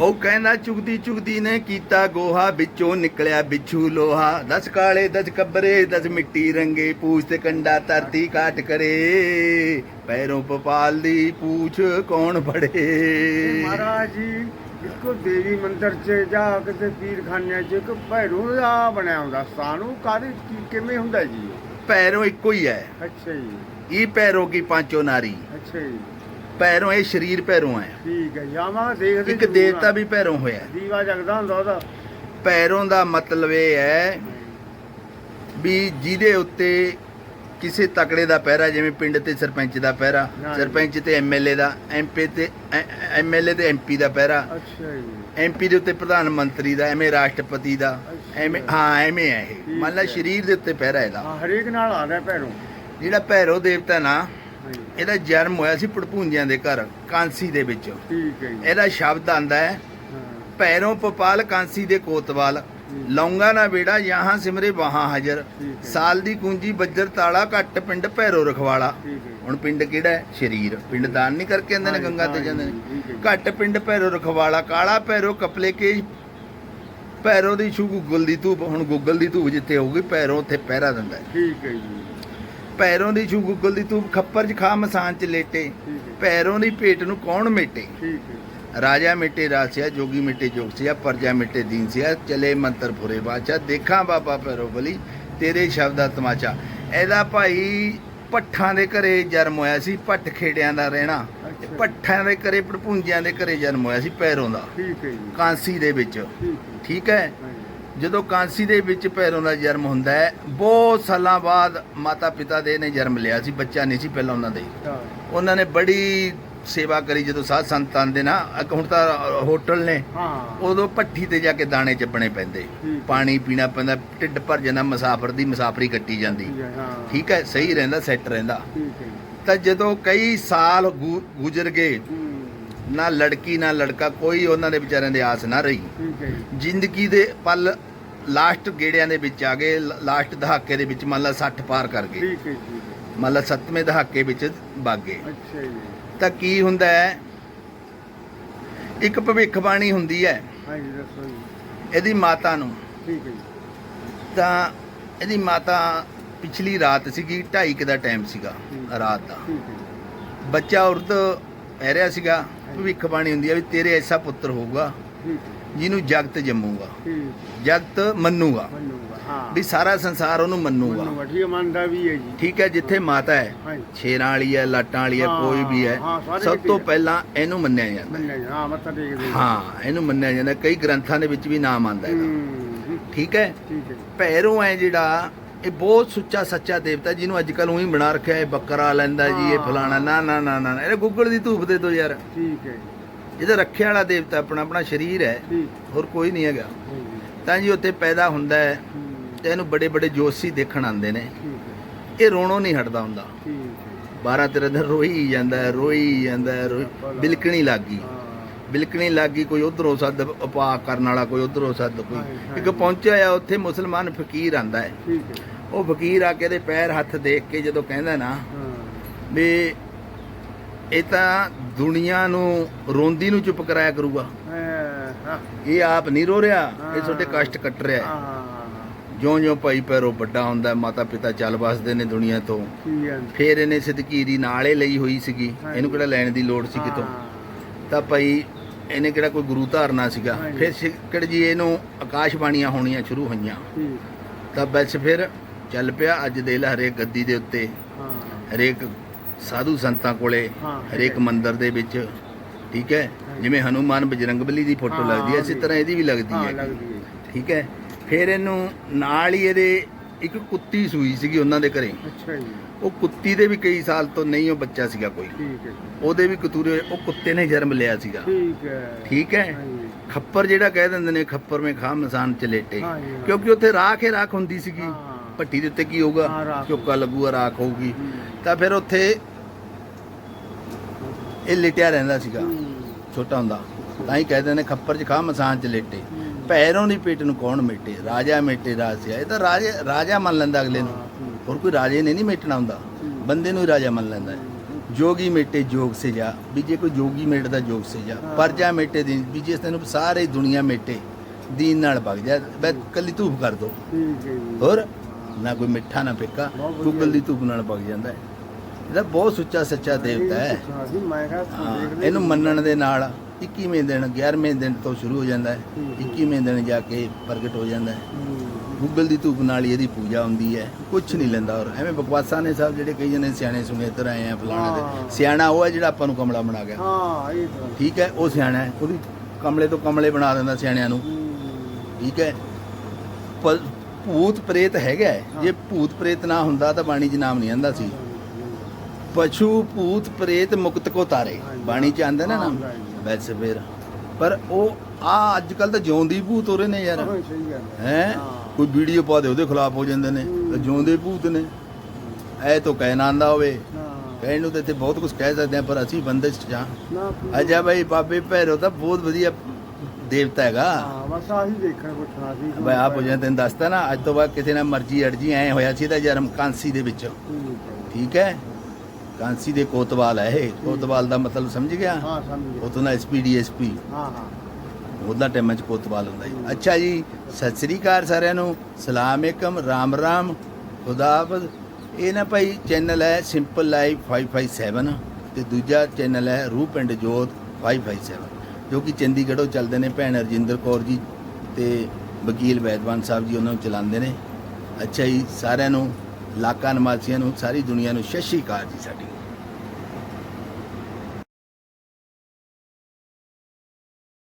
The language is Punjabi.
ਉਹ ਕਹਿੰਦਾ ਚੁਗਦੀ ਚੁਗਦੀ ਨੇ ਕੀਤਾ ਗੋਹਾ ਵਿੱਚੋਂ ਨਿਕਲਿਆ ਬਿੱਛੂ ਲੋਹਾ। ਦਸ ਕਾਲੇ ਦਸ ਕੱਬਰੇ ਦਸ ਮਿੱਟੀ ਰੰਗੇ ਪੂਛ ਤੇ ਕੰਡਾ ਧਰਤੀ ਕਾਟ ਕਰੇ। ਪੈਰੋਂ ਪਪਾਲ ਦੀ ਪੂਛ ਕੌਣ ਫੜੇ? ਮਹਾਰਾਜ ਜੀ ਇੱਕੋ ਦੇਵੀ ਮੰਦਿਰ 'ਚ ਜਾ ਕਿਤੇ ਪੀਰਖਾਨੇ 'ਚ ਇੱਕ ਭੈਰੂ ਦਾ ਬਣਿਆ ਹੁੰਦਾ। ਸਾਨੂੰ ਕਾਹਦੇ ਕੀ ਕਿਵੇਂ ਹੁੰਦਾ ਜੀ? ਪੈਰੋਂ ਇੱਕੋ ਹੀ ਹੈ। ਅੱਛਾ ਜੀ। ਇਹ ਪੈਰੋਂ ਕੀ ਪਾਂਚੋ ਨਾਰੀ? ਅੱਛਾ ਜੀ। ਪੈਰੋਂ ਇਹ ਸਰੀਰ ਪੈਰੋਂ ਹੈ ਠੀਕ ਹੈ ਜਾਵਾਂ ਦੇਖਦੇ ਇੱਕ ਜ਼ਰੂਰ ਦੇਵਤਾ। ਵੀ ਪੈਰੋਂ ਹੋਇਆ। ਦੀਵਾ ਜਗਦਾ ਹੁੰਦਾ ਉਹਦਾ ਪੈਰੋਂ ਦਾ ਮਤਲਬ ਇਹ ਹੈ ਵੀ ਜਿਹਦੇ ਉੱਤੇ ਕਿਸੇ ਤਕੜੇ ਦਾ ਪਹਿਰਾ ਜਿਵੇਂ ਪਿੰਡ ਤੇ ਸਰਪੰਚ ਦਾ ਪਹਿਰਾ। ਸਰਪੰਚ ਤੇ ਐਮਐਲਏ ਦਾ ਐਮਪੀ ਤੇ ਐਮਐਲਏ ਤੇ ਐਮਪੀ ਦਾ ਪਹਿਰਾ ਅੱਛਾ ਜੀ ਐਮਪੀ ਦੇ ਉੱਤੇ ਪ੍ਰਧਾਨ ਮੰਤਰੀ ਦਾ ਐਵੇਂ ਰਾਸ਼ਟਰਪਤੀ ਦਾ ਅੱਛਾ। ਐਵੇਂ ਹਾਂ ਐਵੇਂ ਹੈ ਇਹ ਠੀਕ ਮੰਨ ਲਾ ਹੈ। ਸਰੀਰ ਦੇ ਉੱਤੇ ਪਹਿਰਾ ਇਹਦਾ ਹਾਂ ਹਰੇਕ ਨਾਲ ਆਦਾ ਭੈਰੂ ਜਿਹੜਾ ਭੈਰੋ ਦੇਵਤਾ ਨਾ ਇਹਦਾ ਜਨਮ ਹੋਇਆ ਸੀ ਪੜਪੂੰਜਿਆਂ ਦੇ ਘਰ ਕਾਂਸੀ ਦੇ ਵਿੱਚ। ਠੀਕ ਹੈ ਜੀ। ਇਹਦਾ ਸ਼ਬਦ ਆਂਦਾ ਹੈ ਪੈਰੋਂ ਪਪਾਲ ਕਾਂਸੀ ਦੇ ਕੋਤਵਾਲ ਲੌਂਗਾ ਨਾ ਬੇੜਾ ਯਹਾਂ ਸਿਮਰੇ ਵਹਾਂ ਹਾਜ਼ਰ। ਸਾਲ ਦੀ ਕੁੰਜੀ ਬੱਜਰ ਤਾਲਾ ਘੱਟ ਪਿੰਡ ਭੈਰੋ ਰਖਵਾਲਾ। ਹੁਣ ਪਿੰਡ ਕਿਹੜਾ ਹੈ? ਸ਼ਰੀਰ। ਪਿੰਡ ਦਾਨ ਨਹੀਂ ਕਰਕੇ ਆਂਦੇ ਨੇ ਗੰਗਾ ਤੇ ਜਾਂਦੇ ਨੇ। ਘੱਟ ਪਿੰਡ ਭੈਰੋ ਰਖਵਾਲਾ ਕਾਲਾ ਭੈਰੋ ਕਪਲੇ ਕੇ ਭੈਰੋ ਦੀ ਛੂ ਗੁੱਗਲ ਦੀ ਧੂਪ ਹੁਣ ਗੁੱਗਲ ਦੀ ਧੂਪ ਜਿੱਥੇ ਹੋਊਗੀ ਭੈਰੋ ਉੱਥੇ ਪਹਿਰਾ ਦਿੰਦਾ ਠੀਕ ਹੈ ਜੀ। ਭੈਰੋ ਦੀ ਛੂ ਗੁੱਗਲ ਦੀ ਧੂਪ ਖੱਪਰ 'ਚ ਖਾ ਮਸਾਨ 'ਚ ਲੇਟੇ। ਭੈਰੋ ਦੀ ਭੇਟ ਨੂੰ ਕੌਣ ਮੇਟੇ? ਠੀਕ ਹੈ ਰਾਜਾ ਮਿਟੇ ਰਾਸਿਆ ਜੋਗੀ ਮਿਟੇ ਜੋਗਸਿਆ ਪਰਜਾ ਮਿਟੇ ਦੀਨਸਿਆ ਚਲੇ ਮੰਤਰ ਫੁਰੇ ਬਾਚਾ ਦੇਖਾਂ ਬਾਬਾ ਪੈਰੋ ਬਲੀ ਤੇਰੇ ਸ਼ਬਦ ਦਾ ਤਮਾਚਾ ਇਹਦਾ ਭਾਈ ਪੱਠਾਂ ਦੇ ਘਰੇ ਜਨਮ ਹੋਇਆ ਸੀ ਪੱਠ ਖੇੜਿਆਂ ਦਾ ਰਹਿਣਾ। ਅੱਛਾ। ਪੱਠਾਂ ਦੇ ਘਰੇ ਪੜਪੂੰਜਿਆਂ ਦੇ ਘਰੇ ਜਨਮ ਹੋਇਆ ਸੀ ਪੈਰੋਂ ਦਾ। ਠੀਕ ਹੈ ਜੀ। ਕਾਂਸੀ ਦੇ ਵਿੱਚ। ਠੀਕ ਹੈ। ਠੀਕ ਹੈ? ਹਾਂਜੀ। ਜਦੋਂ ਕਾਂਸੀ ਦੇ ਵਿੱਚ ਪੈਰੋਂ ਦਾ ਜਨਮ ਹੁੰਦਾ ਹੈ ਬਹੁਤ ਸਾਲਾਂ ਬਾਅਦ ਮਾਤਾ ਪਿਤਾ ਦੇ ਨੇ ਜਨਮ ਲਿਆ ਸੀ ਬੱਚਾ ਨਹੀਂ ਸੀ ਪਹਿਲਾਂ ਉਹਨਾਂ ਦੇ। ਉਹਨਾਂ ਨੇ ਬੜੀ ਸੇਵਾ ਕਰੀ ਜਦੋਂ ਸਾਧ ਸੰਤ ਆਂਦੇ ਨਾ ਹੁਣ ਤਾਂ ਹੋਟਲ ਨੇ ਹਾਂ। ਉਦੋਂ ਭੱਠੀ ਤੇ ਜਾ ਕੇ ਦਾਣੇ ਚੱਪਣੇ ਪੈਂਦੇ। ਪਾਣੀ ਪੀਣਾ ਪੈਂਦਾ ਢਿੱਡ ਭਰ ਜਾਂਦਾ ਮੁਸਾਫਰ ਦੀ ਮੁਸਾਫਰੀ ਕੱਟੀ ਜਾਂਦੀ। ਠੀਕ ਹੈ ਸਹੀ ਰਹਿੰਦਾ ਸੈੱਟ ਰਹਿੰਦਾ। ਤਾਂ ਜਦੋਂ ਕਈ ਸਾਲ ਗੁਜ਼ਰ ਗਏ ਨਾ ਲੜਕੀ ਨਾ ਲੜਕਾ ਕੋਈ ਉਹਨਾਂ ਦੇ ਵਿਚਾਰਿਆਂ ਦੇ ਆਸ ਨਾ ਰਹੀ। ਜ਼ਿੰਦਗੀ ਦੇ ਪਲ ਲਾਸਟ ਗੇੜਿਆਂ ਦੇ ਵਿੱਚ ਆ ਗਏ ਲਾਸਟ ਦਹਾਕੇ ਦੇ ਵਿੱਚ ਮੰਨ ਲਾ 60 ਪਾਰ ਕਰ ਗਏ। ਠੀਕ ਹੈ ਹੈ ਮੰਨ ਲਾ 7ਵੇਂ ਦਹਾਕੇ ਵਿੱਚ ਵਗ ਗਏ। ਅੱਛਾ ਜੀ। ਤਾਂ ਕੀ ਹੁੰਦਾ ਹੈ? ਇੱਕ ਭਵਿੱਖਬਾਣੀ ਹੁੰਦੀ ਹੈ। ਹਾਂਜੀ ਦੱਸੋ ਜੀ। ਇਹਦੀ ਮਾਤਾ ਨੂੰ। ਠੀਕ ਹੈ ਜੀ। ਤਾਂ ਇਹਦੀ ਮਾਤਾ ਪਿਛਲੀ ਰਾਤ ਸੀਗੀ 2:30 ਦਾ ਟਾਈਮ ਸੀਗਾ ਰਾਤ ਦਾ। ਠੀਕ ਹੈ ਜੀ। ਬੱਚਾ ਉਰਦ ਕਹਿ ਰਿਹਾ ਸੀਗਾ। ਭਵਿੱਖਬਾਣੀ ਹੁੰਦੀ ਹੈ ਵੀ ਤੇਰੇ ਐਸਾ ਪੁੱਤਰ ਹੋਊਗਾ। ਠੀਕ ਹੈ। ਜਿਹਨੂੰ ਜਗਤ ਜੰਮੂਗਾ। ਜਗਤ ਮੰਨੂਗਾ। ਮੰਨੂਗਾ ਹਾਂ। ਵੀ ਸਾਰਾ ਸੰਸਾਰ ਉਹਨੂੰ ਮੰਨੂਗਾ। ਮੰਨੂਗਾ ਠੀਕ ਹੈ, ਮੰਨਦਾ ਵੀ ਹੈ ਜੀ। ਠੀਕ ਹੈ ਜਿੱਥੇ ਮਾਤਾ ਹੈ ਹਾਂਜੀ। ਛੇਰਾਂ ਵਾਲੀ ਹੈ ਲਾਟਾਂ ਵਾਲੀ ਹੈ ਹਾਂ, ਕੋਈ ਵੀ ਹੈ ਹਾਂ, ਸਾਰੇ ਸਭ ਤੋਂ। ਪਹਿਲਾਂ ਇਹਨੂੰ ਮੰਨਿਆ ਜਾਂਦਾ ਹੈ। ਮੰਨਿਆ ਜੀ, ਹਾਂ ਮੱਥਾ ਟੇਕਦੇ ਜੀ। ਹਾਂ ਇਹਨੂੰ ਮੰਨਿਆ ਜਾਂਦਾ ਕਈ ਗ੍ਰੰਥਾਂ ਦੇ ਵਿੱਚ ਵੀ ਨਾਮ ਆਉਂਦਾ ਹੂੰ। ਠੀਕ ਹੈ? ਠੀਕ ਹੈ ਭੈਰੋ ਹੈ ਜਿਹੜਾ ਇਹ ਬਹੁਤ ਸੁੱਚਾ ਸੱਚਾ ਦੇਵਤਾ ਜਿਹਨੂੰ ਅੱਜ ਕੱਲ ਉਹੀ ਬਣਾ ਰੱਖਿਆ ਹੈ ਬੱਕਰਾ ਲੈਂਦਾ ਜੀ ਇਹ। ਫਲਾਣਾ ਨਾ ਨਾ ਨਾ ਨਾ ਇਹ ਗੁੱਗਲ ਦੀ ਧੂਪ ਦੇ ਦੋ ਯਾਰ। ਠੀਕ ਹੈ ਇਹਦਾ ਰੱਖਿਆ ਵਾਲਾ ਦੇਵਤਾ ਆਪਣਾ ਆਪਣਾ ਸਰੀਰ ਹੈ ਹੋਰ ਕੋਈ ਨਹੀਂ ਹੈਗਾ। ਤਾਂ ਜੀ ਉੱਥੇ ਪੈਦਾ ਹੁੰਦਾ ਹੈ ਤੇ ਇਹਨੂੰ ਬੜੇ ਬੜੇ ਜੋਸ਼ੀ ਦੇਖਣ ਆਉਂਦੇ ਨੇ। ਇਹ ਰੋਣੋਂ ਨਹੀਂ ਹਟਦਾ ਹੁੰਦਾ। ਠੀਕ ਹੈ। 12 13 ਦਿਨ ਰੋਈ ਜਾਂਦਾ ਰੋਈ ਜਾਂਦਾ ਬਿਲਕਣੀ ਲੱਗ ਬਿਲਕਣੀ ਲੱਗ ਗਈ ਕੋਈ ਉਧਰੋਂ ਸੱਦ ਉਪਾ ਕਰਨ ਵਾਲਾ ਕੋਈ ਉਧਰੋਂ ਸੱਦ ਕੋਈ। ਇੱਕ। ਪਹੁੰਚਿਆ ਆ ਉੱਥੇ ਮੁਸਲਮਾਨ ਫਕੀਰ ਆਂਦਾ ਹੈ। ਉਹ ਫਕੀਰ ਆ ਕੇ ਇਹਦੇ ਪੈਰ ਹੱਥ ਦੇਖ ਕੇ ਜਦੋਂ ਕਹਿੰਦਾ ਨਾ ਵੀ ਇਹ ਤਾਂ ਦੁਨੀਆ ਨੂੰ ਰੋਂਦੀ ਨੂੰ ਚੁੱਪ ਕਰਾਇਆ ਕਰੂਗਾ। ਹਾਂ ਹਾਂ। ਇਹ ਆਪ ਨਹੀਂ ਰੋ ਰਿਹਾ ਇਹ ਹਾਂ। ਤੁਹਾਡੇ ਕਸ਼ਟ ਕੱਟ ਰਿਹਾ ਹੈ। ਹਾਂ ਜਿਉਂ-ਜਿਉਂ ਭਾਈ ਪੈਰੋਂ ਵੱਡਾ ਹੁੰਦਾ ਮਾਤਾ ਪਿਤਾ ਚੱਲ ਵਸਦੇ ਨੇ ਦੁਨੀਆ ਤੋਂ। ਹੈ ਫੇਰ ਇਹਨੇ ਸਦਕੀਰੀ ਨਾਲੇ ਲਈ ਹੋਈ ਸੀਗੀ। ਇਹਨੂੰ ਕਿਹੜਾ ਲੈਣ ਦੀ ਲੋੜ ਸੀ ਕਿਤੋਂ? ਹਾਂ, ਤਾਂ ਭਾਈ ਇਹਨੇ ਕਿਹੜਾ ਕੋਈ ਗੁਰੂ ਧਾਰਨਾ ਸੀਗਾ। ਫਿਰ ਸਿੱਕੜ ਜੀ ਇਹਨੂੰ ਆਕਾਸ਼ਬਾਣੀਆਂ ਹੋਣੀਆਂ ਸ਼ੁਰੂ ਹੋਈਆਂ। ਤਾਂ ਬਸ ਫਿਰ ਚੱਲ ਪਿਆ ਅੱਜ ਦੇ ਹਰੇਕ ਗੱਦੀ ਦੇ ਉੱਤੇ। ਹਾਂ। ਹਰੇਕ ਸਾਧੂ ਸੰਤਾਂ ਕੋਲੇ। ਹਰੇਕ ਮੰਦਿਰ ਦੇ ਵਿੱਚ ਠੀਕ ਹੈ? ਜਿਵੇਂ ਹਨੂਮਾਨ ਬਜਰੰਗਬਲੀ ਦੀ ਫੋਟੋ ਲੱਗਦੀ ਹੈ ਇਸੇ। ਤਰ੍ਹਾਂ ਇਹਦੀ ਵੀ ਲੱਗਦੀ ਹਾਂ ਠੀਕ ਹੈ? ਫਿਰ ਇਹਨੂੰ ਨਾਲ ਹੀ ਇਹਦੇ ਇੱਕ ਕੁੱਤੀ ਸੂਈ ਸੀਗੀ ਉਹਨਾਂ ਦੇ ਘਰੇ। ਅੱਛਾ ਜੀ। ਉਹ ਕੁੱਤੀ ਦੇ ਵੀ ਕਈ ਸਾਲ ਤੋਂ ਨਹੀਂ ਉਹ ਬੱਚਾ ਸੀਗਾ ਕੋਈ। ਠੀਕ ਹੈ ਉਹਦੇ ਵੀ ਕਤੂਰੇ ਉਹ ਕੁੱਤੇ ਨੇ ਜਨਮ ਲਿਆ ਸੀਗਾ। ਠੀਕ ਹੈ। ਠੀਕ ਹੈ? ਹਾਂਜੀ ਖੱਪਰ ਜਿਹੜਾ ਕਹਿ ਦਿੰਦੇ ਨੇ ਖੱਪਰ ਮੇ ਖਾ ਮਸਾਨ ਚ ਲੇਟੇ। ਕਿਉਂਕਿ ਉੱਥੇ ਰਾਖ ਹੀ ਰਾਖ ਹੁੰਦੀ ਸੀਗੀ। ਭੱਟੀ ਦੇ ਉੱਤੇ ਕੀ ਹੋਊਗਾ। ਚੁੱਕਾ ਲੱਗੂਗਾ ਰਾਖ ਹੋਊਗੀ। ਤਾਂ ਫਿਰ ਉੱਥੇ ਇਹ ਲੇਟਿਆ ਰਹਿੰਦਾ ਸੀਗਾ। ਛੋਟਾ ਹੁੰਦਾ। ਤਾਂ ਹੀ ਕਹਿੰਦੇ ਨੇ ਖੱਪਰ ਚ ਖਾ ਮਸਾਨ ਚ ਲੇਟੇ। ਪੈਰੋਂ ਦੀ ਪੇਟ ਨੂੰ ਕੌਣ ਮੇਟੇ? ਰਾਜਾ ਮੇਟੇ ਰਾਸਿਆ ਇਹ ਤਾਂ ਰਾਜੇ ਰਾਜਾ ਮੰਨ ਲੈਂਦਾ ਅਗਲੇ ਨੂੰ। ਹੋਰ ਕੋਈ ਰਾਜੇ ਨੇ ਨਹੀਂ ਮੇਟਣਾ ਹੁੰਦਾ। ਬੰਦੇ ਨੂੰ ਹੀ ਰਾਜਾ ਮੰਨ ਲੈਂਦਾ ਹੈ। ਜੋਗੀ ਮੇਟੇ ਜੋਗ ਸੇ ਜਾ। ਵੀ ਜੇ ਕੋਈ ਜੋਗੀ ਮੇਟਦਾ ਜੋਗ ਸੇ ਜਾ। ਪਰਜਾ ਮੇਟੇ ਦੀ ਵੀ ਜਿਸ ਤੈਨੂੰ ਸਾਰੇ ਦੁਨੀਆ ਮੇਟੇ ਦੀਨ ਨਾਲ ਵਗ ਜਾ। ਬਸ ਕੱਲੀ ਧੂਫ ਕਰ ਦੋ। ਜੀ ਹੋਰ ਨਾ ਕੋਈ ਮਿੱਠਾ ਨਾ ਫਿੱਕਾ ਵਧੀਆ। ਗੂਗਲ ਦੀ ਧੂਪ ਨਾਲ ਵਗ ਜਾਂਦਾ ਹੈ। ਇਹਦਾ ਬਹੁਤ ਸੁੱਚਾ ਸੱਚਾ ਦੇਵਤਾ ਹੈ। ਇਹਨੂੰ ਮੰਨਣ ਦੇ ਨਾਲ 21ਵੇਂ ਦਿਨ 11ਵੇਂ ਦਿਨ ਤੋਂ ਸ਼ੁਰੂ ਹੋ ਜਾਂਦਾ ਹੈ। ਹੂੰ। 21ਵੇਂ ਦਿਨ ਜਾ ਕੇ ਪ੍ਰਗਟ ਹੋ ਜਾਂਦਾ ਹੈ। ਗੂਗਲ ਦੀ ਧੂਪ ਨਾਲ ਹੀ ਇਹਦੀ ਪੂਜਾ ਹੁੰਦੀ ਹੈ। ਕੁਝ ਨਹੀਂ ਲੈਂਦਾ ਔਰ ਐਵੇਂ ਬਕਵਾਸਾਂ ਨੇ ਸਭ ਜਿਹੜੇ ਕਈ ਜਣੇ ਸਿਆਣੇ ਸੁਣੇ ਇੱਧਰ ਆਏ ਆ ਫਲਾਣੇ ਹਾਂ। ਦੇ ਸਿਆਣਾ ਉਹ ਹੈ ਜਿਹੜਾ ਆਪਾਂ ਨੂੰ ਕਮਲਾ ਬਣਾ ਗਿਆ। ਹਾਂ ਇਹ ਤਾਂ ਠੀਕ ਹੈ ਉਹ ਸਿਆਣਾ ਹੈ। ਉਹਦੀ ਕਮਲੇ ਤੋਂ ਕਮਲੇ ਬਣਾ ਦਿੰਦਾ ਸਿਆਣਿਆਂ ਨੂੰ। ਹੂੰ। ਠੀਕ ਹੈ। ਭੂਤ ਪ੍ਰੇਤ ਹੈਗਾ। ਹਾਂ। ਜੇ ਭੂਤ ਪ੍ਰੇਤ ਨਾ ਹੁੰਦਾ ਤਾਂ ਬਾਣੀ 'ਚ ਨਾਮ ਨਹੀਂ ਆਂਦਾ ਸੀ। ਪਸ਼ੂ ਭੂਤ ਪ੍ਰੇਤ ਮੁਕਤ ਕੋ ਤਾਰੇ। ਬਾਣੀ 'ਚ ਆਂਦਾ ਨਾ ਨਾਮ। ਵੈਸੇ ਫਿਰ ਪਰ ਉਹ ਆ ਅੱਜ ਕੱਲ ਤਾਂ ਜਿਉਂਦੀ ਭੂਤ ਹੋ ਰਹੇ ਨੇ ਯਾਰ। ਹਾਂ। ਕੋਈ ਵੀਡੀਓ ਪਾ ਦੇ ਉਹਦੇ ਖਿਲਾਫ ਹੋ ਜਾਂਦੇ ਨੇ। ਤਾਂ ਜਿਉਂਦੇ ਭੂਤ ਨੇ। ਐ ਤਾਂ ਕਹਿਣਾ ਆਂਦਾ ਹੋਵੇ। ਕਹਿਣ ਨੂੰ ਤਾਂ ਇੱਥੇ ਬਹੁਤ ਕੁਝ ਕਹਿ ਸਕਦੇ ਆ ਪਰ ਅਸੀਂ ਬੰਦੇ ਚ ਜਾ। ਅਜਾ ਭਾਈ ਬਾਬੇ ਭੈਰੋ ਤਾਂ ਬਹੁਤ ਵਧੀਆ ਦੇਵਤਾ ਹੈਗਾ। ਹਾਂ ਬਸ ਆਹੀ ਦੇਖਣ ਪੁੱਛਣਾ ਸੀ। ਬਈ ਆਪ ਹੋ ਜਾਂ ਤੈਨੂੰ ਦੱਸਤਾ ਨਾ ਅੱਜ ਤੋਂ ਬਾਅਦ ਕਿਸੇ ਨਾਲ ਮਰਜ਼ੀ ਅੜਜੀ ਐ ਹੋਇਆ ਸੀ ਇਹਦਾ ਜਨਮ ਕਾਂਸੀ ਦੇ ਵਿੱਚ। ਠੀਕ ਹੈ। ਕਾਂਸੀ ਦੇ ਕੋਤਵਾਲ ਹੈ ਇਹ। ਕੋਤਵਾਲ ਦਾ ਮਤਲਬ ਸਮਝ ਗਿਆ? ਹਾਂ ਸਮਝ ਗਿਆ। ਉਤੋਂ ਦਾ ਐਸਪੀਡੀਐਸਪੀ ਹਾਂ ਹਾਂ। ਉਹਦਾ ਟਾਈਮਾਂ ਚ ਕੋਤਵਾਲ ਹੁੰਦਾ ਜੀ। ਅੱਛਾ ਜੀ ਸਤਿ ਸ੍ਰੀ ਅਕਾਲ ਸਾਰਿਆਂ ਨੂੰ। ਸਲਾਮ ਅਲੈਕਮ ਰਾਮ ਰਾਮ। ਖੁਦਾ ਹਾਫਿਜ਼। ਇਹ ਨਾ ਭਾਈ ਚੈਨਲ ਹੈ ਸਿੰਪਲ ਲਾਈਫ 557 ਤੇ ਦੂਜਾ ਚੈਨਲ ਹੈ ਰੂਪ ਪਿੰਡ ਜੋਤ 557 ਜੋ ਕਿ ਚੰਡੀਗੜ੍ਹੋਂ ਚੱਲਦੇ ਨੇ ਭੈਣ ਰਜਿੰਦਰ ਕੌਰ ਜੀ ਤੇ ਵਕੀਲ ਵੈਦਵਾਨ ਸਾਹਿਬ ਜੀ ਉਹਨਾਂ ਨੂੰ ਚਲਾਉਂਦੇ ਨੇ। ਅੱਛਾ ਜੀ ਸਾਰਿਆਂ ਨੂੰ ਇਲਾਕਾ ਨਿਵਾਸੀਆਂ ਨੂੰ ਸਾਰੀ ਦੁਨੀਆ ਨੂੰ ਸਤਿ ਸ਼੍ਰੀ ਅਕਾਲ ਜੀ ਸਾਡੀ।